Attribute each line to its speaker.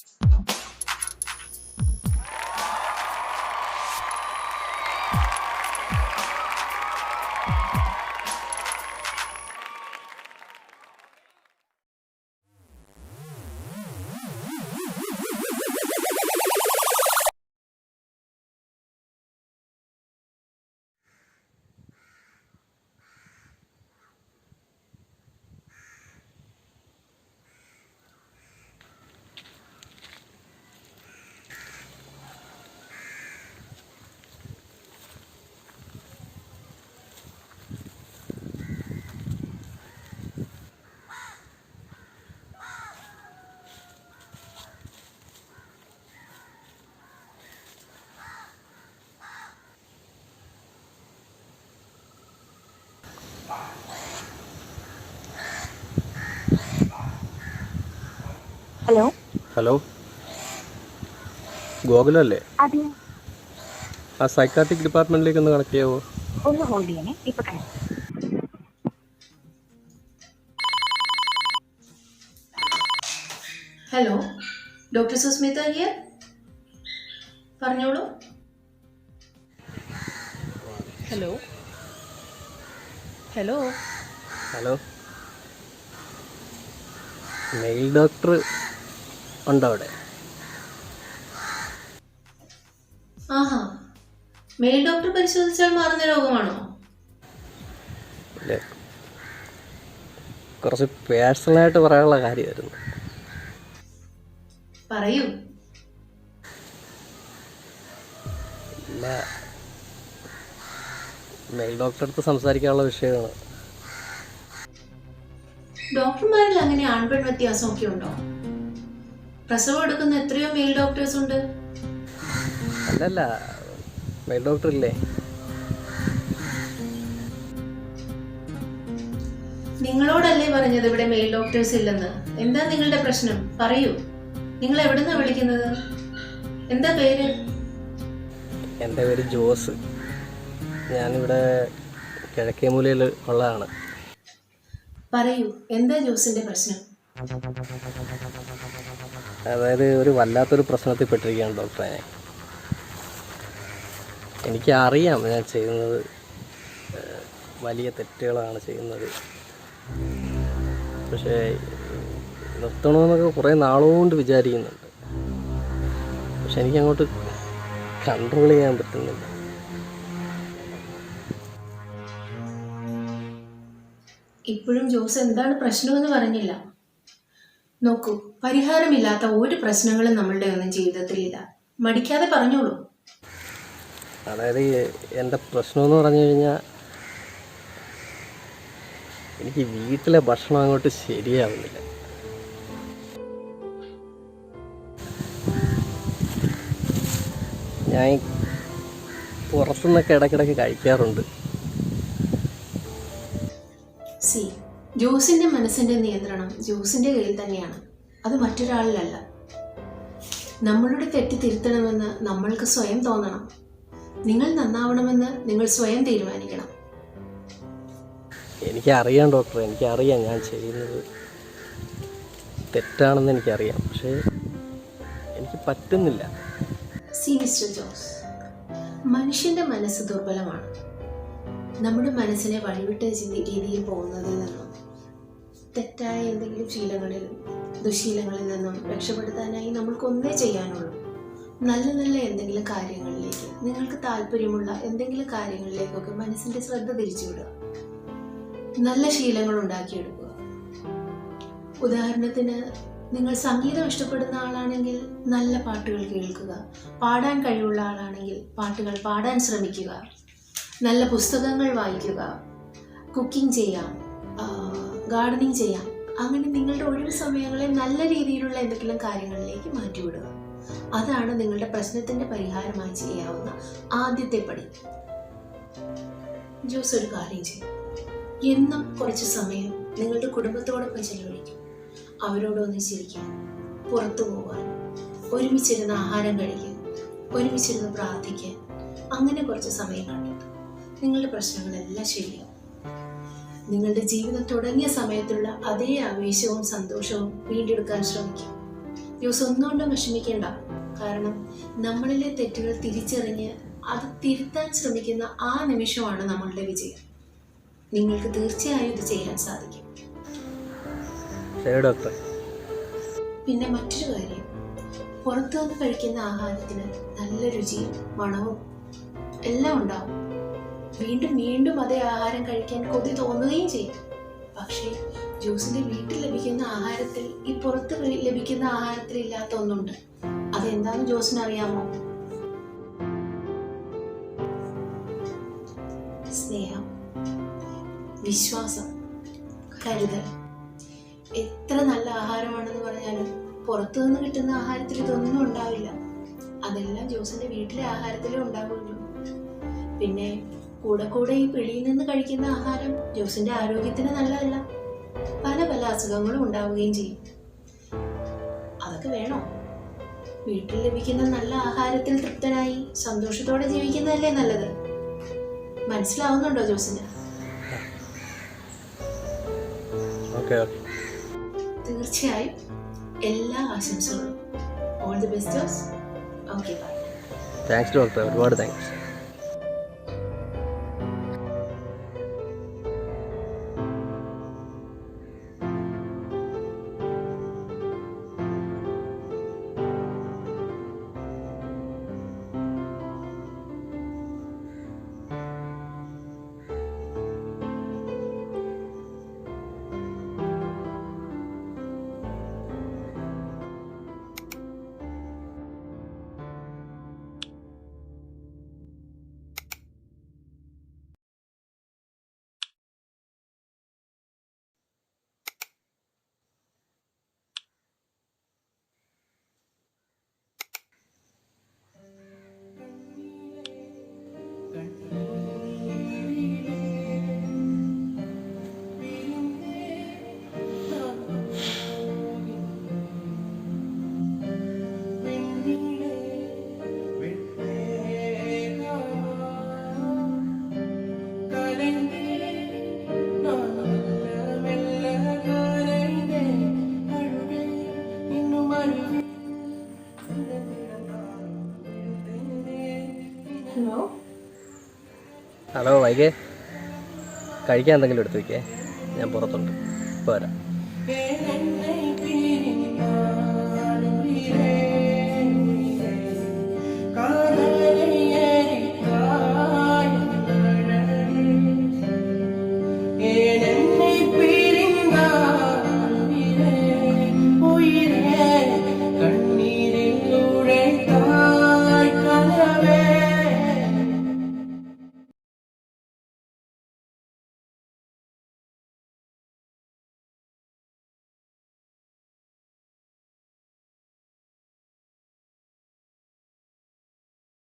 Speaker 1: Thank you. Hello?
Speaker 2: Hello? ഗോകുലല്ലേ? ആ psychiatric ഡിപ്പാർട്ട്മെന്റിലേക്ക് ഒന്ന് കണക്ട് ചെയ്യാവോ?
Speaker 1: ഒന്ന് ഹോൾഡ് ചെയ്യണേ ഇപ്പൊ
Speaker 3: ഹലോ ഡോക്ടർ സുസ്മിത ഹിയർ പറഞ്ഞോളൂ.
Speaker 4: Hello hello.
Speaker 2: Hello. Male doctor ഉണ്ടോ അവിടെ
Speaker 3: ആഹാ. മെയിൽ ഡോക്ടർ പരിശോധിച്ചാൽ മാറുന്ന രോഗമാണോ?
Speaker 2: ഇല്ല. കുറച്ച് പേഴ്സണലായിട്ട് പറയാനുള്ള കാര്യമായിരുന്നു.
Speaker 3: പറയൂ.
Speaker 2: ഇല്ല. മെയിൽ ഡോക്ടറെ അടുത്ത് സംസാരിക്കാനുള്ള വിഷയമാണ്.
Speaker 3: ഡോക്ടർമാരിൽ അങ്ങനെ ആൺപെൺ വ്യത്യാസമൊക്കെ ഉണ്ടോ പ്രസവം എടുക്കുന്ന എത്രയോ മെയിൽ ഡോക്ടേഴ്സ് ഉണ്ട്.
Speaker 2: അല്ലല്ല മെയിൽ ഡോക്ടർ ഇല്ലേ
Speaker 3: നിങ്ങളോടല്ലേ പറഞ്ഞത് ഇവിടെ മെയിൽ ഡോക്ടേഴ്സ് ഇല്ലെന്ന്? എന്താ നിങ്ങളുടെ പ്രശ്നം? പറയൂ. നിങ്ങൾ എവിടുന്നാ വിളിക്കുന്നത്? എന്താ പേര്?
Speaker 2: എന്റെ പേര് ജോസ്. ഞാനിവിടെ കിഴക്കേമൂലയിൽ ഉള്ളതാണ്.
Speaker 3: പറയൂ എന്താ ജോസിന്റെ പ്രശ്നം?
Speaker 2: അതായത് ഒരു വല്ലാത്തൊരു പ്രശ്നത്തിൽ പെട്ടിരിക്കുകയാണ് ഡോക്ടറെ. എനിക്ക് അറിയാം ഞാൻ ചെയ്യുന്നത് വലിയ തെറ്റുകളാണ് ചെയ്യുന്നത്. പക്ഷേ നിർത്തണമെന്നൊക്കെ കുറേ നാളുകൊണ്ട് വിചാരിക്കുന്നുണ്ട്. പക്ഷെ എനിക്കങ്ങോട്ട് കൺട്രോൾ ചെയ്യാൻ പറ്റുന്നില്ല.
Speaker 3: ഇപ്പോഴും ജോസ് എന്താണ് പ്രശ്നമെന്ന് പറഞ്ഞില്ല. നോക്കൂ പരിഹാരമില്ലാത്ത ഒരു പ്രശ്നങ്ങളും നമ്മളുടെ ഒന്നും ജീവിതത്തിലില്ല മടിക്കാതെ പറഞ്ഞോളൂ.
Speaker 2: അതായത് എന്റെ പ്രശ്നമെന്ന് പറഞ്ഞു കഴിഞ്ഞാൽ എനിക്ക് വീട്ടിലെ ഭക്ഷണം അങ്ങോട്ട് ശരിയാവുന്നില്ല. ഞാൻ പുറത്തുനിന്നൊക്കെ ഇടയ്ക്കിടയ്ക്ക് കഴിക്കാറുണ്ട്.
Speaker 3: സി. ജോസിന്റെ മനസ്സിന്റെ നിയന്ത്രണം ജോസിന്റെ കയ്യിൽ തന്നെയാണ്. അത് മറ്റൊരാളിലല്ല. നമ്മളുടെ തെറ്റ് തിരുത്തണമെന്ന് നമ്മൾക്ക് സ്വയം തോന്നണം. നിങ്ങൾ നന്നാവണമെന്ന് നിങ്ങൾ സ്വയം തീരുമാനിക്കണം.
Speaker 2: എനിക്കറിയാം ഡോക്ടർ എനിക്കറിയാം ഞാൻ ചെയ്യുന്നത്. തെറ്റാണെന്ന് എനിക്കറിയാം പക്ഷേ എനിക്ക് പറ്റുന്നില്ല.
Speaker 3: സി മിസ്റ്റർ ജോസ് മനുഷ്യന്റെ മനസ്സ് ദുർബലമാണ്. നമ്മുടെ മനസ്സിനെ വഴിവിട്ട ചിന്തി രീതിയിൽ പോകുന്നതിൽ നിന്നും തെറ്റായ എന്തെങ്കിലും ശീലങ്ങളിൽ ദുശീലങ്ങളിൽ നിന്നും രക്ഷപ്പെടുത്താനായി നമ്മൾക്കൊന്നേ ചെയ്യാനുള്ളൂ. നല്ല നല്ല എന്തെങ്കിലും കാര്യങ്ങളിലേക്ക് നിങ്ങൾക്ക് താല്പര്യമുള്ള എന്തെങ്കിലും കാര്യങ്ങളിലേക്കൊക്കെ മനസ്സിന്റെ ശ്രദ്ധ തിരിച്ചുവിടുക. നല്ല ശീലങ്ങൾ ഉണ്ടാക്കിയെടുക്കുക. ഉദാഹരണത്തിന് നിങ്ങൾ സംഗീതം ഇഷ്ടപ്പെടുന്ന ആളാണെങ്കിൽ നല്ല പാട്ടുകൾ കേൾക്കുക. പാടാൻ കഴിവുള്ള ആളാണെങ്കിൽ പാട്ടുകൾ പാടാൻ ശ്രമിക്കുക. നല്ല പുസ്തകങ്ങൾ വായിക്കുക കുക്കിംഗ് ചെയ്യാം ഗാർഡനിങ് ചെയ്യാം. അങ്ങനെ നിങ്ങളുടെ ഒഴിവ് സമയങ്ങളെ നല്ല രീതിയിലുള്ള എന്തെങ്കിലും കാര്യങ്ങളിലേക്ക് മാറ്റിവിടുക. അതാണ് നിങ്ങളുടെ പ്രശ്നത്തിന്റെ പരിഹാരമായി ചെയ്യാവുന്ന ആദ്യത്തെ പടി. ജോസ് ഒരു കാര്യം ചെയ്യും. എന്നും കുറച്ച് സമയം നിങ്ങളുടെ കുടുംബത്തോടൊപ്പം ചെലവഴിക്കും. അവരോടൊന്ന് ചിരിക്കാൻ പുറത്തു പോകാൻ ഒരുമിച്ചിരുന്ന് ആഹാരം കഴിക്കാൻ ഒരുമിച്ചിരുന്ന് പ്രാർത്ഥിക്കാൻ അങ്ങനെ കുറച്ച് സമയം കണ്ടെത്തും. നിങ്ങളുടെ പ്രശ്നങ്ങളെല്ലാം ശരിയാവും. നിങ്ങളുടെ ജീവിതം തുടങ്ങിയ സമയത്തുള്ള അതേ ആവേശവും സന്തോഷവും വീണ്ടെടുക്കാൻ ശ്രമിക്കും. ദിവസം ഒന്നുകൊണ്ടും വിഷമിക്കേണ്ട. കാരണം നമ്മളിലെ തെറ്റുകൾ തിരിച്ചറിഞ്ഞ് അത് തിരുത്താൻ ശ്രമിക്കുന്ന ആ നിമിഷമാണ് നമ്മളുടെ വിജയം. നിങ്ങൾക്ക് തീർച്ചയായും ഇത് ചെയ്യാൻ സാധിക്കും. പിന്നെ മറ്റൊരു കാര്യം. പുറത്തു നിന്ന് കഴിക്കുന്ന ആഹാരത്തിന് നല്ല രുചിയും മണവും എല്ലാം ഉണ്ടാവും. വീണ്ടും വീണ്ടും അതേ ആഹാരം കഴിക്കാൻ കൊതി തോന്നുകയും ചെയ്യും പക്ഷേ ജ്യൂസിന്റെ വീട്ടിൽ ലഭിക്കുന്ന ആഹാരത്തിൽ ഈ പുറത്ത് ലഭിക്കുന്ന ആഹാരത്തിൽ ഇല്ലാത്ത ഒന്നുണ്ട്. അതെന്താന്ന് ജോസിന് അറിയാമോ സ്നേഹം വിശ്വാസം കരുതൽ. എത്ര നല്ല ആഹാരമാണെന്ന് പറഞ്ഞാലും പുറത്തു നിന്ന് കിട്ടുന്ന ആഹാരത്തിൽ ഇതൊന്നും ഉണ്ടാവില്ല. അതെല്ലാം ജോസിന്റെ വീട്ടിലെ ആഹാരത്തിലേ ഉണ്ടാവുള്ളൂ പിന്നെ കൂടെ കൂടെ ഈ പിളിയിൽ നിന്ന് കഴിക്കുന്ന ആഹാരം ജോസിന്റെ ആരോഗ്യത്തിന് നല്ലതല്ല. പല പല അസുഖങ്ങളും ഉണ്ടാവുകയും ചെയ്യും. അതൊക്കെ വേണോ? വീട്ടിൽ ലഭിക്കുന്ന നല്ല ആഹാരത്തിൽ തൃപ്തനായി സന്തോഷത്തോടെ ജീവിക്കുന്നതല്ലേ നല്ലത്? മനസ്സിലാവുന്നുണ്ടോ ജോസിന്? തീർച്ചയായും. എല്ലാ ആശംസകളും. All the best Jose. Okay bye
Speaker 4: thanks doctor ഒരുപാട് താങ്ക്സ് ഹലോ. വൈകേ. കഴിക്കാൻ എന്തെങ്കിലും എടുത്ത് വയ്ക്കേ ഞാൻ പുറത്തുണ്ട്. ഇപ്പോൾ വരാം.
Speaker 5: വേണന്നെ